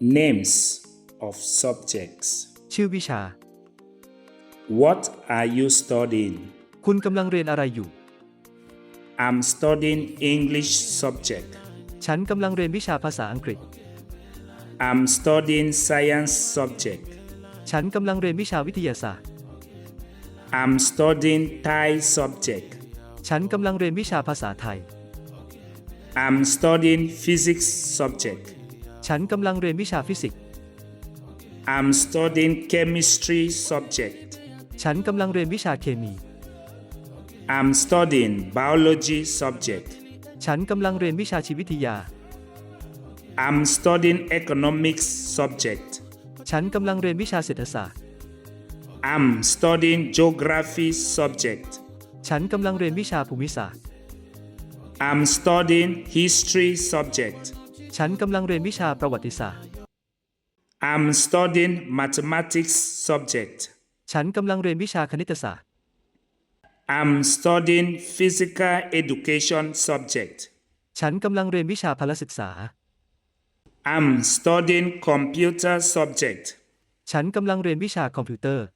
Names of subjects. ชื่อวิชา What are you studying? คุณกำลังเรียนอะไรอยู่ I'm studying English subject. ฉันกำลังเรียนวิชาภาษาอังกฤษ I'm studying science subject. ฉันกำลังเรียนวิชาวิทยาศาสตร์ I'm studying Thai subject. ฉันกำลังเรียนวิชาภาษาไทย I'm studying physics subject. ฉันกำลังเรียนวิชาฟิสิกส์ I'm studying chemistry subject. ฉันกำลังเรียนวิชาเคมี I'm studying biology subject. ฉันกำลังเรียนวิชาชีววิทยา I'm studying economics subject. ฉันกำลังเรียนวิชาเศรษฐศาสตร์ I'm studying geography subject. ฉันกำลังเรียนวิชาภูมิศาสตร์ I'm studying history subject. ฉันกำลังเรียนวิชาประวัติศาสตร์ I'm studying mathematics subject. ฉันกำลังเรียนวิชาคณิตศาสตร์ I'm studying physical education subject. ฉันกำลังเรียนวิชาพละศึกษา I'm studying computer subject. ฉันกำลังเรียนวิชาคอมพิวเตอร์